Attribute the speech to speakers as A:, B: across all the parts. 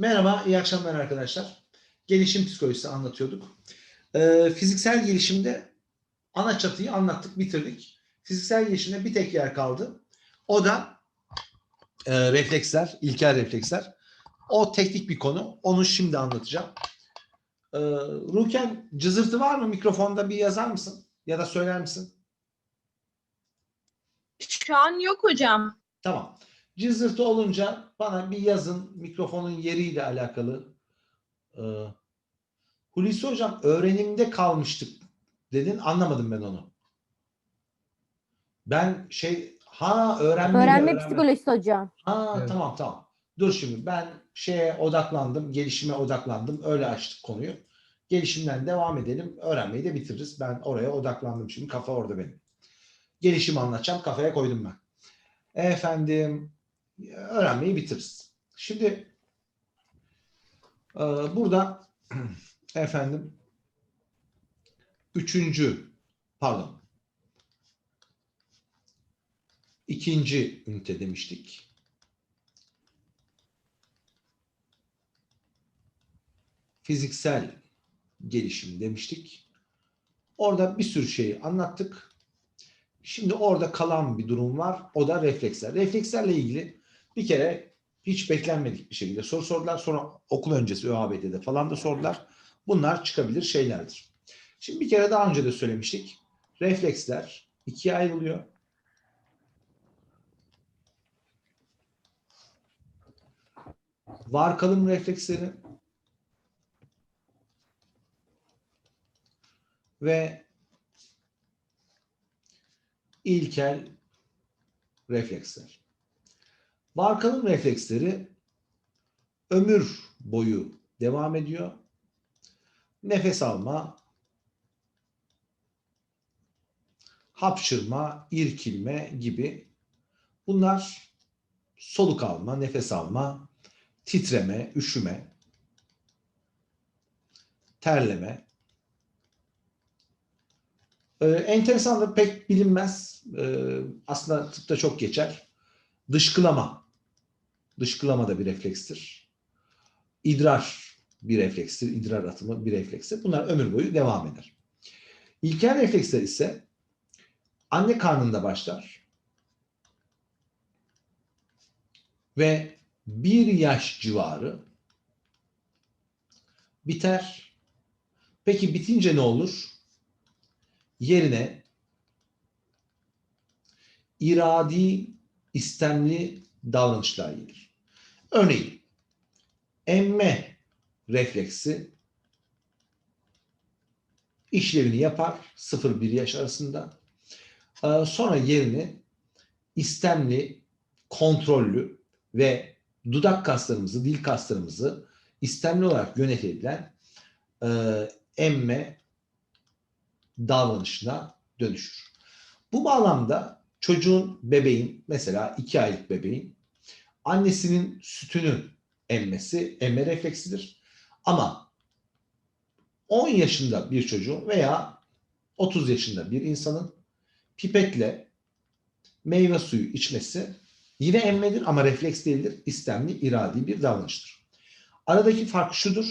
A: Merhaba, iyi akşamlar arkadaşlar. Gelişim psikolojisi anlatıyorduk. Ee, fiziksel gelişimde ana çatıyı anlattık, bitirdik. Fiziksel gelişimde bir tek yer kaldı. O da e, refleksler, ilkel refleksler. O teknik bir konu. Onu şimdi anlatacağım. Ee, Ruken, cızırtı var mı? Mikrofonda bir yazar mısın? Ya da söyler misin?
B: Şu an yok hocam.
A: Tamam. Cızırtı olunca bana bir yazın mikrofonun yeriyle alakalı. Ee, Hulusi Hocam öğrenimde kalmıştık dedin. Anlamadım ben onu. Ben şey ha öğrenme
C: Öğrenme psikolojisi hocam.
A: Ha
D: Evet.
A: tamam tamam. Dur şimdi ben şeye odaklandım, gelişime odaklandım. Öyle açtık konuyu. Gelişimden devam edelim. Öğrenmeyi de bitiririz. Ben oraya odaklandım şimdi. Kafa orada benim. Gelişimi anlatacağım. Kafaya koydum ben. Efendim öğrenmeyi bitiririz. Şimdi e, burada efendim üçüncü pardon ikinci ünite demiştik. Fiziksel gelişim demiştik. Orada bir sürü şeyi anlattık. Şimdi orada kalan bir durum var. O da refleksler. Reflekslerle ilgili bir kere hiç beklenmedik bir şekilde soru sordular. Sonra okul öncesi ÖABT'de falan da sordular. Bunlar çıkabilir şeylerdir. Şimdi bir kere daha önce de söylemiştik. Refleksler ikiye ayrılıyor. Var kalım refleksleri ve ilkel refleksler. Var kalım refleksleri ömür boyu devam ediyor. Nefes alma, hapşırma, irkilme gibi bunlar soluk alma, nefes alma, titreme, üşüme, terleme. Ee, enteresan da pek bilinmez. Ee, aslında tıpta çok geçer. Dışkılama. Dışkılama da bir reflekstir. İdrar bir reflekstir. İdrar atımı bir reflekstir. Bunlar ömür boyu devam eder. İlkel refleksler ise anne karnında başlar ve bir yaş civarı biter. Peki bitince ne olur? Yerine iradi, istemli davranışlar gelir. Örneğin emme refleksi işlevini yapar 0-1 yaş arasında. Ee, Sonra yerini istemli, kontrollü ve dudak kaslarımızı, dil kaslarımızı istemli olarak yönetilen e, emme davranışına dönüşür. Bu bağlamda çocuğun, bebeğin, mesela 2 aylık bebeğin annesinin sütünü emmesi emme refleksidir. Ama 10 yaşında bir çocuğun veya 30 yaşında bir insanın pipetle meyve suyu içmesi yine emmedir ama refleks değildir. İstemli, iradi bir davranıştır. Aradaki fark şudur.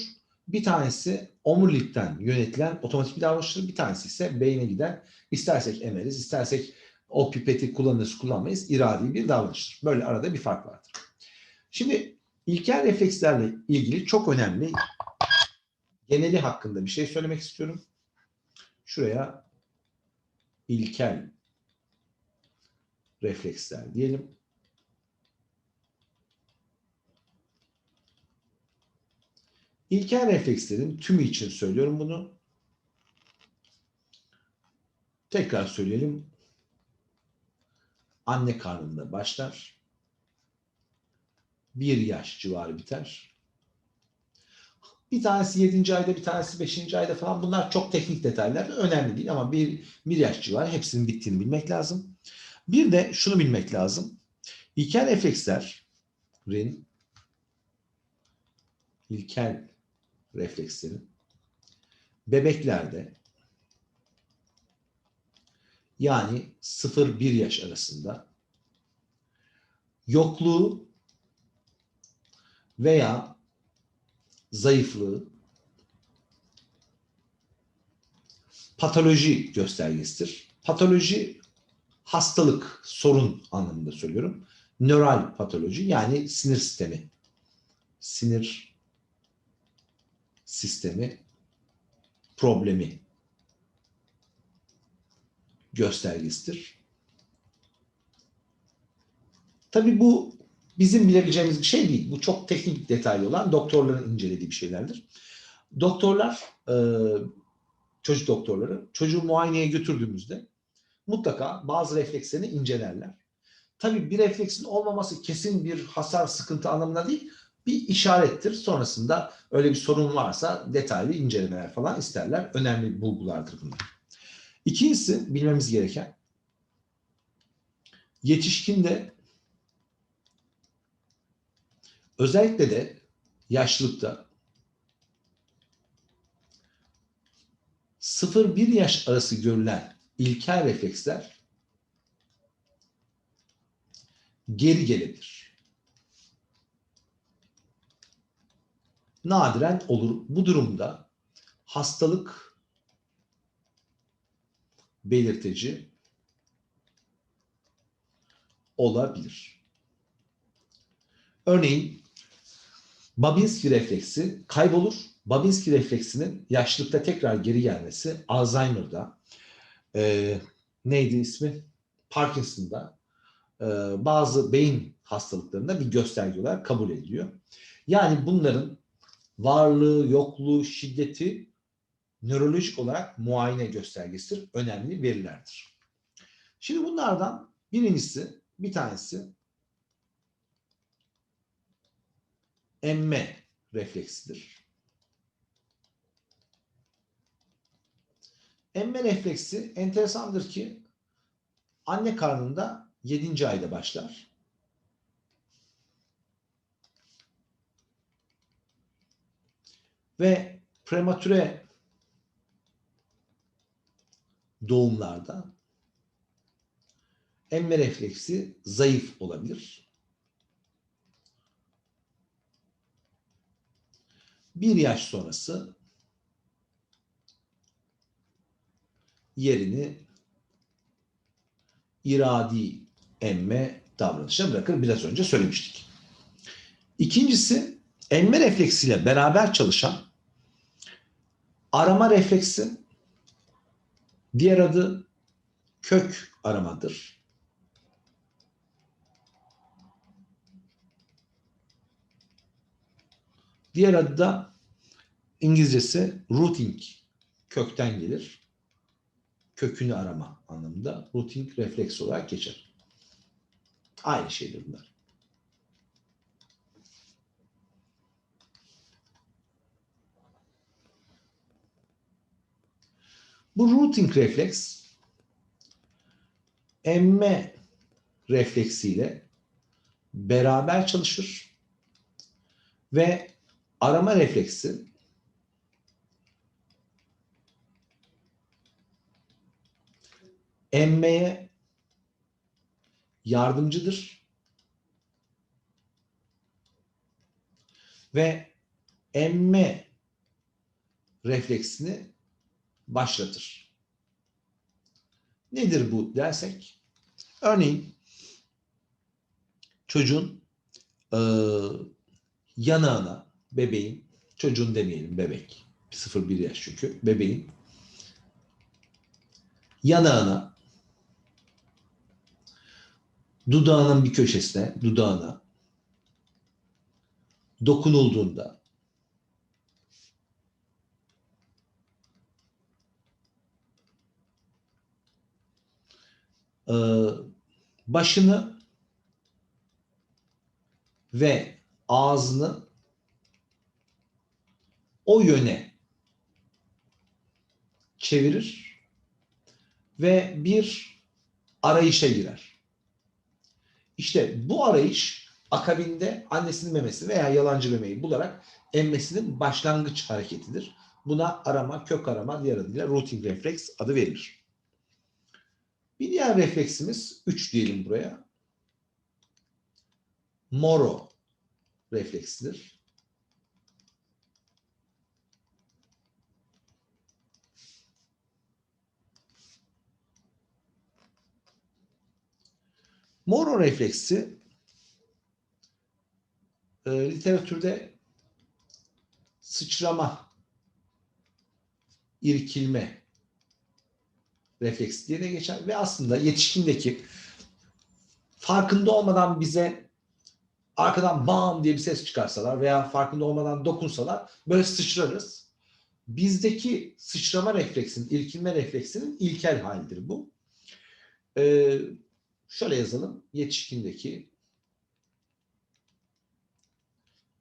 A: Bir tanesi omurilikten yönetilen otomatik bir davranıştır. Bir tanesi ise beyne giden istersek emeriz, istersek o pipeti kullanırız, kullanmayız. iradi bir davranıştır. Böyle arada bir fark vardır. Şimdi ilkel reflekslerle ilgili çok önemli geneli hakkında bir şey söylemek istiyorum. Şuraya ilkel refleksler diyelim. İlkel reflekslerin tümü için söylüyorum bunu. Tekrar söyleyelim. Anne karnında başlar. Bir yaş civarı biter. Bir tanesi 7. ayda, bir tanesi 5. ayda falan. Bunlar çok teknik detaylar. Önemli değil ama bir, bir yaş civarı hepsinin bittiğini bilmek lazım. Bir de şunu bilmek lazım. İlkel reflekslerin ilkel reflekslerin bebeklerde yani 0-1 yaş arasında yokluğu veya zayıflığı, patoloji göstergesidir. Patoloji hastalık, sorun anlamında söylüyorum. Nöral patoloji yani sinir sistemi. Sinir sistemi problemi göstergesidir. Tabii bu bizim bilebileceğimiz bir şey değil. Bu çok teknik detaylı olan doktorların incelediği bir şeylerdir. Doktorlar, e, çocuk doktorları çocuğu muayeneye götürdüğümüzde mutlaka bazı reflekslerini incelerler. Tabii bir refleksin olmaması kesin bir hasar, sıkıntı anlamına değil, bir işarettir. Sonrasında öyle bir sorun varsa detaylı incelemeler falan isterler. Önemli bulgulardır bunlar. İkincisi bilmemiz gereken yetişkinde özellikle de yaşlılıkta 0-1 yaş arası görülen ilkel refleksler geri gelebilir. Nadiren olur. Bu durumda hastalık belirteci olabilir. Örneğin Babinski refleksi kaybolur. Babinski refleksinin yaşlılıkta tekrar geri gelmesi Alzheimer'da e, neydi ismi? Parkinson'da e, bazı beyin hastalıklarında bir gösterge olarak kabul ediliyor. Yani bunların varlığı, yokluğu, şiddeti nörolojik olarak muayene göstergesidir. Önemli verilerdir. Şimdi bunlardan birincisi, bir tanesi emme refleksidir. Emme refleksi enteresandır ki anne karnında 7. ayda başlar. Ve prematüre doğumlarda emme refleksi zayıf olabilir. Bir yaş sonrası yerini iradi emme davranışa bırakır. Biraz önce söylemiştik. İkincisi emme refleksiyle beraber çalışan arama refleksi diğer adı kök aramadır. Diğer adı da İngilizcesi routing kökten gelir. Kökünü arama anlamında routing refleks olarak geçer. Aynı şeydir bunlar. Bu routing refleks emme refleksiyle beraber çalışır ve arama refleksi emmeye yardımcıdır ve emme refleksini başlatır. Nedir bu dersek? Örneğin çocuğun e, yanağına bebeğin, çocuğun demeyelim bebek, 0-1 yaş çünkü, bebeğin yanağına, dudağının bir köşesine, dudağına. Dokunulduğunda e, başını ve ağzını o yöne çevirir ve bir arayışa girer. İşte bu arayış akabinde annesinin memesi veya yalancı memeyi bularak emmesinin başlangıç hareketidir. Buna arama, kök arama, diğer adıyla routing refleks adı verilir. Bir diğer refleksimiz 3 diyelim buraya. Moro refleksidir. Moro refleksi e, literatürde sıçrama, irkilme refleksi diye de geçer ve aslında yetişkindeki farkında olmadan bize arkadan bam diye bir ses çıkarsalar veya farkında olmadan dokunsalar böyle sıçrarız. Bizdeki sıçrama refleksinin, irkilme refleksinin ilkel halidir bu. Ee, şöyle yazalım. Yetişkindeki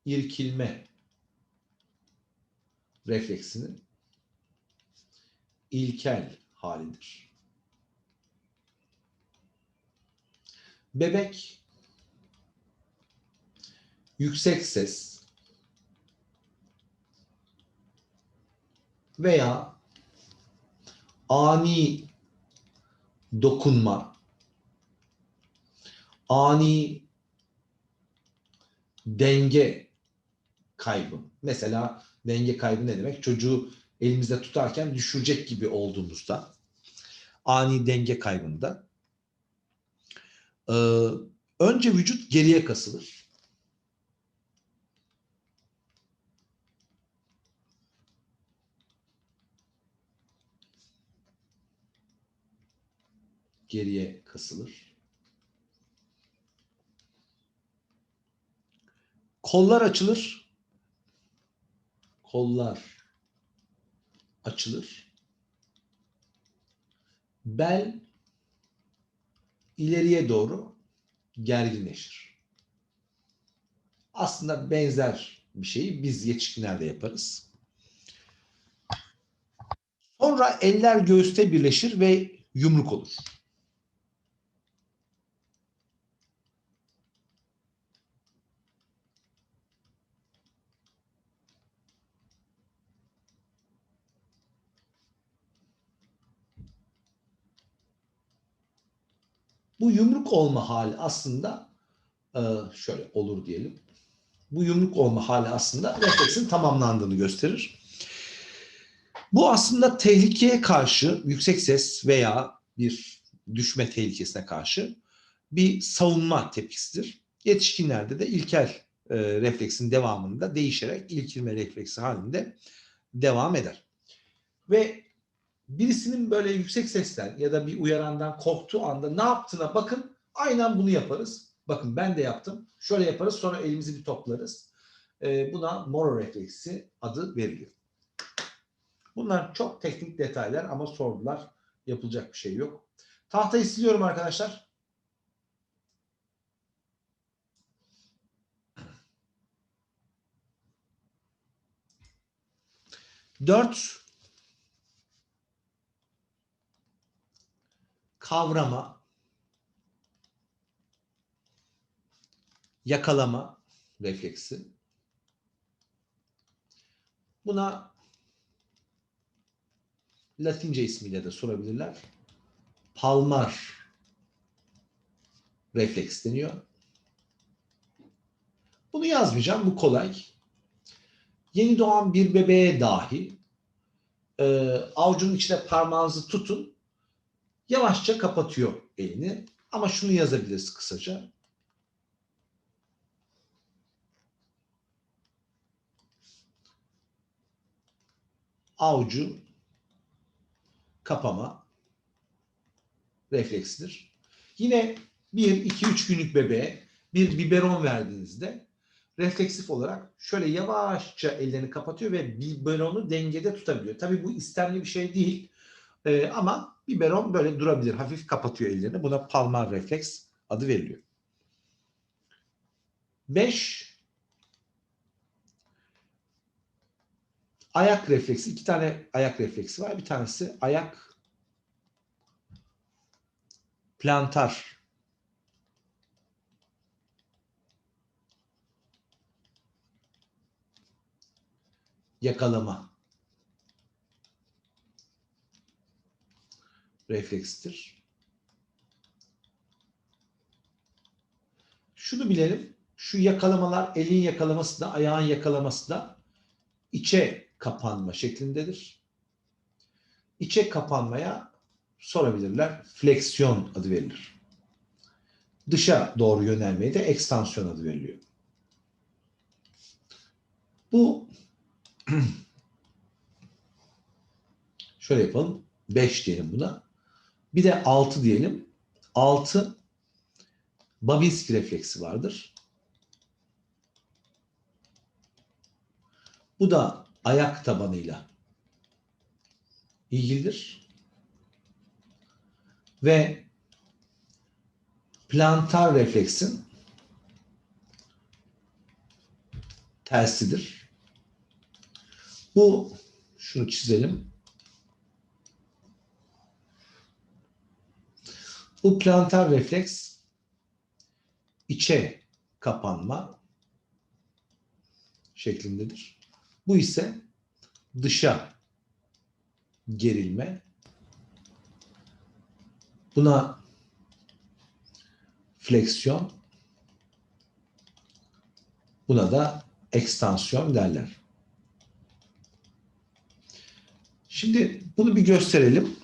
A: irkilme refleksinin ilkel halidir. Bebek yüksek ses veya ani dokunma, ani denge kaybı. Mesela denge kaybı ne demek? Çocuğu elimizde tutarken düşürecek gibi olduğumuzda ani denge kaybında e, önce vücut geriye kasılır. Geriye kasılır. Kollar açılır. Kollar açılır. Bel ileriye doğru gerginleşir. Aslında benzer bir şeyi biz yetişkinlerde yaparız. Sonra eller göğüste birleşir ve yumruk olur. Bu yumruk olma hali aslında e, şöyle olur diyelim. Bu yumruk olma hali aslında refleksin tamamlandığını gösterir. Bu aslında tehlikeye karşı yüksek ses veya bir düşme tehlikesine karşı bir savunma tepkisidir. Yetişkinlerde de ilkel e, refleksin devamında değişerek ilkilme refleksi halinde devam eder. Ve birisinin böyle yüksek sesten ya da bir uyarandan korktuğu anda ne yaptığına bakın. Aynen bunu yaparız. Bakın ben de yaptım. Şöyle yaparız sonra elimizi bir toplarız. Ee, buna moro refleksi adı veriliyor. Bunlar çok teknik detaylar ama sordular. Yapılacak bir şey yok. Tahtayı siliyorum arkadaşlar. Dört kavrama, yakalama refleksi. Buna Latince ismiyle de sorabilirler. Palmar refleks deniyor. Bunu yazmayacağım. Bu kolay. Yeni doğan bir bebeğe dahi e, avucunun içine parmağınızı tutun Yavaşça kapatıyor elini. Ama şunu yazabiliriz kısaca. Avucu kapama refleksidir. Yine 1-2-3 günlük bebeğe bir biberon verdiğinizde refleksif olarak şöyle yavaşça ellerini kapatıyor ve biberonu dengede tutabiliyor. Tabii bu istemli bir şey değil. Ee, ama biberon böyle durabilir. Hafif kapatıyor ellerini. Buna palmar refleks adı veriliyor. 5 ayak refleksi. iki tane ayak refleksi var. Bir tanesi ayak plantar yakalama reflekstir. Şunu bilelim. Şu yakalamalar elin yakalaması da ayağın yakalaması da içe kapanma şeklindedir. İçe kapanmaya sorabilirler. Fleksiyon adı verilir. dışa doğru yönelmeye de ekstansiyon adı veriliyor. Bu şöyle yapalım. 5 diyelim buna. Bir de 6 diyelim. 6 Babinski refleksi vardır. Bu da ayak tabanıyla ilgilidir. Ve plantar refleksin tersidir. Bu şunu çizelim. Bu plantar refleks içe kapanma şeklindedir. Bu ise dışa gerilme. Buna fleksiyon, buna da ekstansiyon derler. Şimdi bunu bir gösterelim.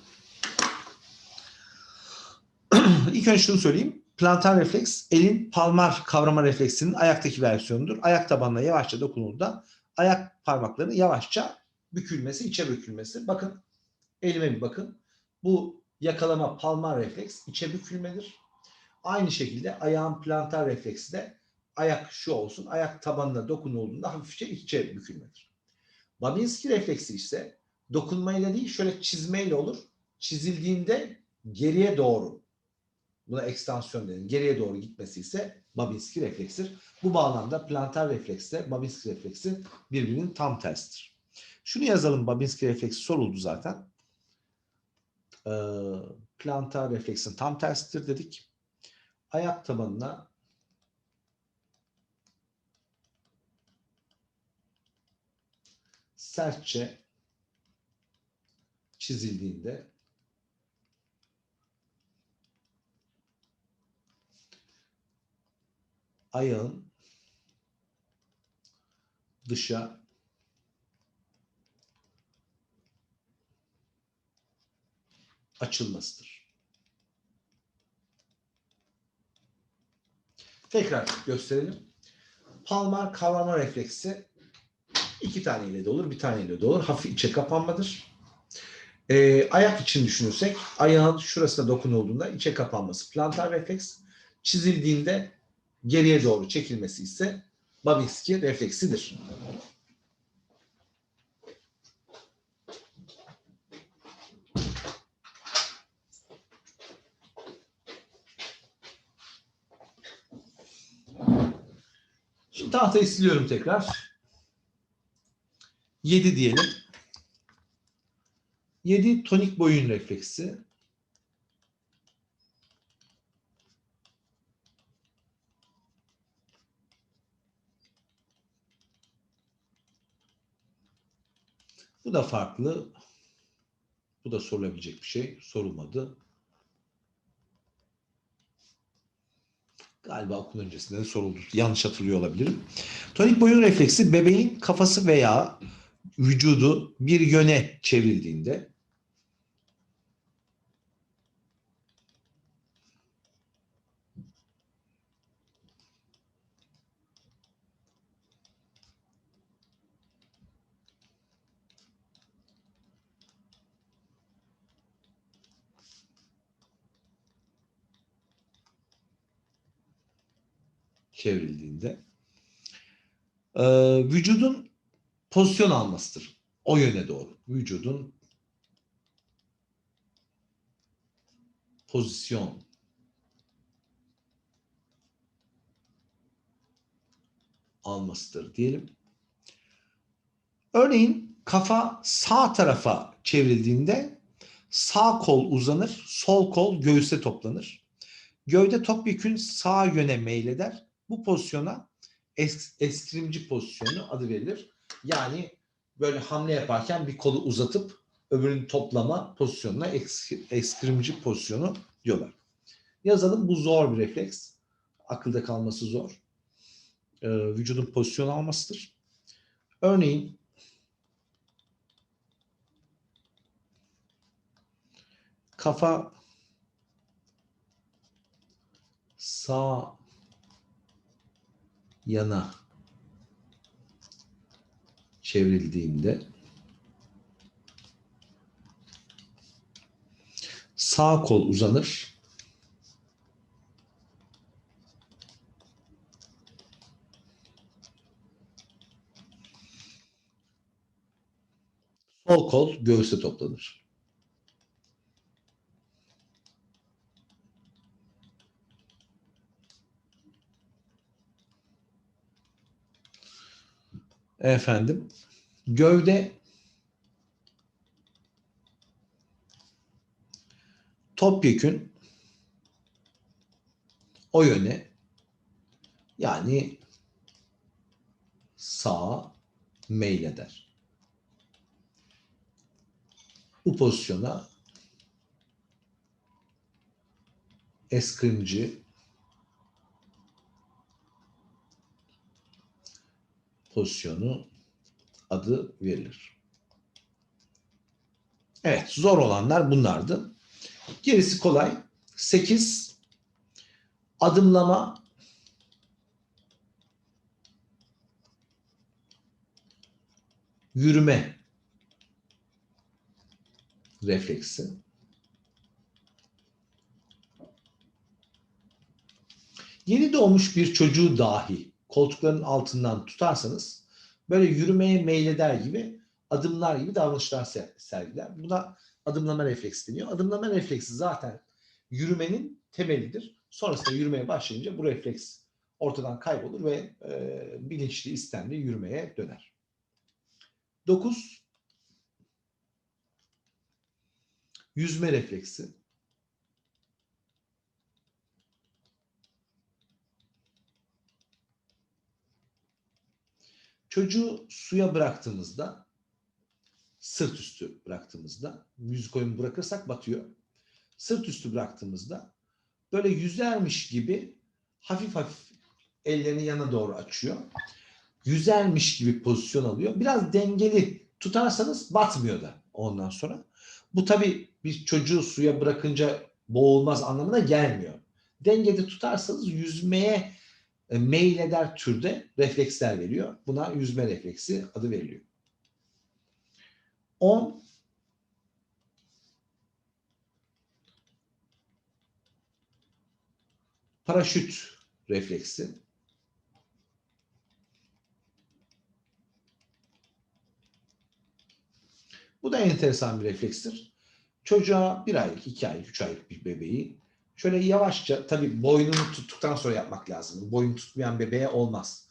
A: İlk önce şunu söyleyeyim. Plantar refleks elin palmar kavrama refleksinin ayaktaki versiyonudur. Ayak tabanına yavaşça dokunulduğunda ayak parmaklarının yavaşça bükülmesi, içe bükülmesi. Bakın elime bir bakın. Bu yakalama palmar refleks içe bükülmedir. Aynı şekilde ayağın plantar refleksi de ayak şu olsun. Ayak tabanına dokunulduğunda hafifçe içe bükülmedir. Babinski refleksi ise dokunmayla değil şöyle çizmeyle olur. Çizildiğinde geriye doğru buna ekstansiyon denir. Geriye doğru gitmesi ise Babinski reflekstir. Bu bağlamda plantar refleksle Babinski refleksi birbirinin tam tersidir. Şunu yazalım Babinski refleksi soruldu zaten. Ee, plantar refleksin tam tersidir dedik. Ayak tabanına sertçe çizildiğinde ayağın dışa açılmasıdır. Tekrar gösterelim. Palmar kavrama refleksi iki taneyle de olur, bir taneyle de olur. Hafif içe kapanmadır. Ee, ayak için düşünürsek ayağın şurasına dokunulduğunda içe kapanması plantar refleks. Çizildiğinde geriye doğru çekilmesi ise Babinski refleksidir. Şimdi tahtayı siliyorum tekrar. 7 diyelim. 7 tonik boyun refleksi. Bu da farklı. Bu da sorulabilecek bir şey. Sorulmadı. Galiba okul öncesinde de soruldu. Yanlış hatırlıyor olabilirim. Tonik boyun refleksi bebeğin kafası veya vücudu bir yöne çevrildiğinde çevrildiğinde e, vücudun pozisyon almasıdır. O yöne doğru. Vücudun pozisyon almasıdır diyelim. Örneğin kafa sağ tarafa çevrildiğinde sağ kol uzanır, sol kol göğüste toplanır. Gövde topyekün sağ yöne meyleder. Bu pozisyona es- eskrimci pozisyonu adı verilir. Yani böyle hamle yaparken bir kolu uzatıp öbürünü toplama pozisyonuna eskrimci pozisyonu diyorlar. Yazalım bu zor bir refleks. Akılda kalması zor. Ee, vücudun pozisyon almasıdır. Örneğin kafa sağ yana çevrildiğinde sağ kol uzanır. Sol kol göğüste toplanır. Efendim, gövde. Topyekün. O yöne. Yani sağa meyleder. Bu pozisyona eskrimci pozisyonu adı verilir. Evet, zor olanlar bunlardı. Gerisi kolay. 8 adımlama yürüme refleksi. Yeni doğmuş bir çocuğu dahi koltukların altından tutarsanız böyle yürümeye meyleder gibi adımlar gibi davranışlar ser- sergiler. Buna adımlama refleksi deniyor. Adımlama refleksi zaten yürümenin temelidir. Sonrasında yürümeye başlayınca bu refleks ortadan kaybolur ve e, bilinçli, istemli yürümeye döner. 9. Yüzme refleksi. Çocuğu suya bıraktığımızda sırt üstü bıraktığımızda müzik oyunu bırakırsak batıyor. Sırt üstü bıraktığımızda böyle yüzermiş gibi hafif hafif ellerini yana doğru açıyor. Yüzermiş gibi pozisyon alıyor. Biraz dengeli tutarsanız batmıyor da ondan sonra. Bu tabii bir çocuğu suya bırakınca boğulmaz anlamına gelmiyor. Dengede tutarsanız yüzmeye e, meyleder türde refleksler veriyor. Buna yüzme refleksi adı veriliyor. 10 paraşüt refleksi. Bu da enteresan bir reflekstir. Çocuğa bir aylık, iki aylık, üç aylık bir bebeği şöyle yavaşça tabii boynunu tuttuktan sonra yapmak lazım. Boyun tutmayan bebeğe olmaz.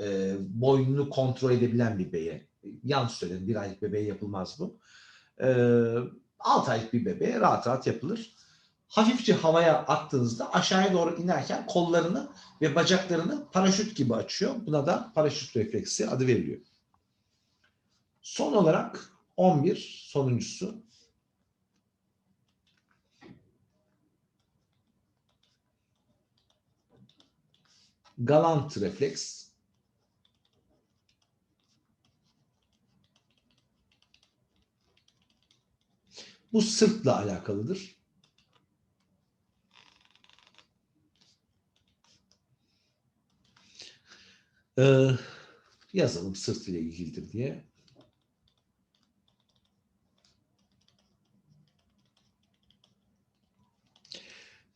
A: Ee, boynunu kontrol edebilen bir bebeğe. Yanlış söyledim. Bir aylık bebeğe yapılmaz bu. Ee, 6 aylık bir bebeğe rahat rahat yapılır. Hafifçe havaya attığınızda aşağıya doğru inerken kollarını ve bacaklarını paraşüt gibi açıyor. Buna da paraşüt refleksi adı veriliyor. Son olarak 11 sonuncusu galant refleks. Bu sırtla alakalıdır. Ee, yazalım sırt ile ilgilidir diye.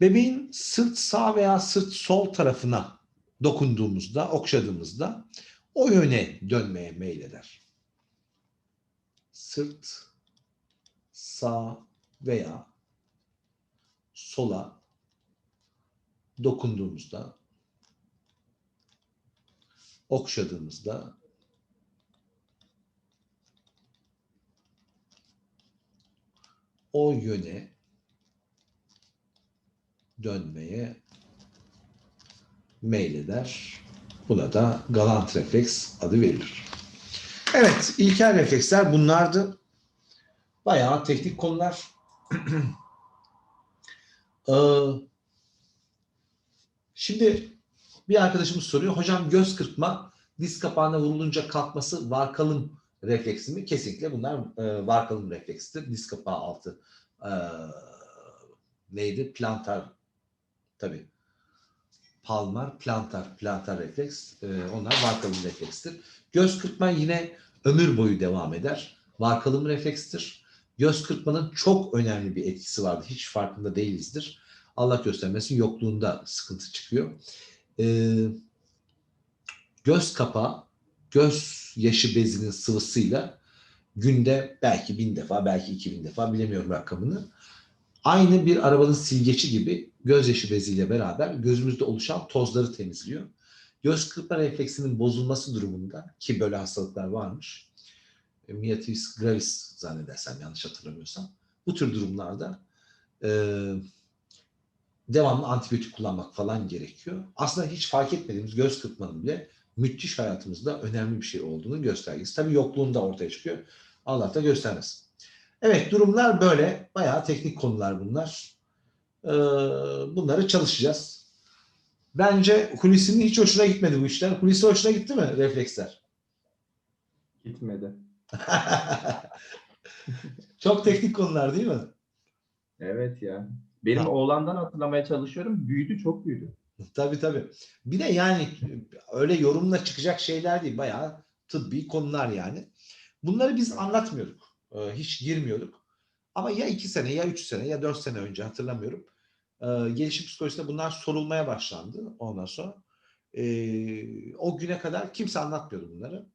A: Bebeğin sırt sağ veya sırt sol tarafına dokunduğumuzda, okşadığımızda o yöne dönmeye meyleder. Sırt sağ veya sola dokunduğumuzda, okşadığımızda o yöne dönmeye meyleder. Buna da galant refleks adı verilir. Evet, ilkel refleksler bunlardı. Bayağı teknik konular. Ee, Şimdi bir arkadaşımız soruyor. Hocam göz kırpma diz kapağına vurulunca kalkması varkalım refleksi mi? Kesinlikle bunlar e, varkalım refleksidir. Diz kapağı altı e, neydi? Plantar tabii. Palmar, plantar, plantar refleks. E, onlar varkalım reflekstir. Göz kırpma yine ömür boyu devam eder. Varkalım reflekstir. Göz kırpmanın çok önemli bir etkisi vardır. Hiç farkında değilizdir. Allah göstermesin yokluğunda sıkıntı çıkıyor. Ee, göz kapağı, göz yaşı bezinin sıvısıyla günde belki bin defa, belki iki bin defa bilemiyorum rakamını. Aynı bir arabanın silgeci gibi gözyaşı beziyle beraber gözümüzde oluşan tozları temizliyor. Göz kırpma refleksinin bozulması durumunda ki böyle hastalıklar varmış. E, Myotis gravis zannedersem yanlış hatırlamıyorsam. Bu tür durumlarda e, devamlı antibiyotik kullanmak falan gerekiyor. Aslında hiç fark etmediğimiz göz kırpmanın bile müthiş hayatımızda önemli bir şey olduğunu göstergesi. Tabii yokluğunda ortaya çıkıyor. Allah da göstermesin. Evet durumlar böyle. Bayağı teknik konular bunlar. Ee, bunları çalışacağız. Bence Hulusi'nin hiç hoşuna gitmedi bu işler. Hulusi hoşuna gitti mi refleksler?
C: Gitmedi.
A: Çok teknik konular değil mi?
C: Evet ya. Benim
A: Ha.
C: oğlandan hatırlamaya çalışıyorum. Büyüdü, çok büyüdü.
A: Tabii tabii. Bir de yani öyle yorumla çıkacak şeyler değil. Bayağı tıbbi konular yani. Bunları biz anlatmıyorduk. Ee, Hiç girmiyorduk. Ama ya iki sene ya üç sene ya dört sene önce hatırlamıyorum. Ee, Gelişim psikolojisinde bunlar sorulmaya başlandı ondan sonra. Ee, o güne kadar kimse anlatmıyordu bunları.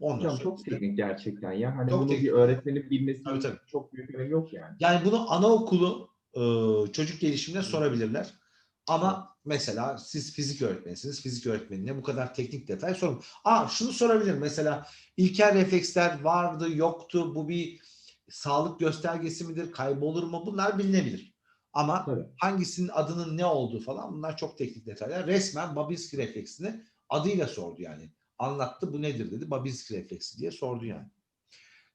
A: Ondan
C: Hocam
A: sonra
C: çok
A: işte-
C: teknik gerçekten ya. Hani
A: Çok
C: bunu
A: teknik.
C: bir öğretmenin bilmesi
A: Tabii, tabii.
C: çok büyük önemi yok yani.
A: Yani bunu anaokulu e, çocuk gelişimine sorabilirler. Ama mesela siz fizik öğretmenisiniz. Fizik öğretmenine bu kadar teknik detay sorun. Aa şunu sorabilir mesela ilkel refleksler vardı yoktu bu bir sağlık göstergesi midir kaybolur mu bunlar bilinebilir. Ama
C: Tabii.
A: hangisinin adının ne olduğu falan bunlar çok teknik detaylar. Resmen Babinski refleksini adıyla sordu yani. Anlattı bu nedir dedi. Babinski refleksi diye sordu yani.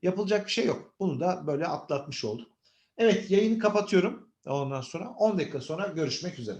A: Yapılacak bir şey yok. Bunu da böyle atlatmış olduk. Evet yayını kapatıyorum. Ondan sonra 10 dakika sonra görüşmek üzere.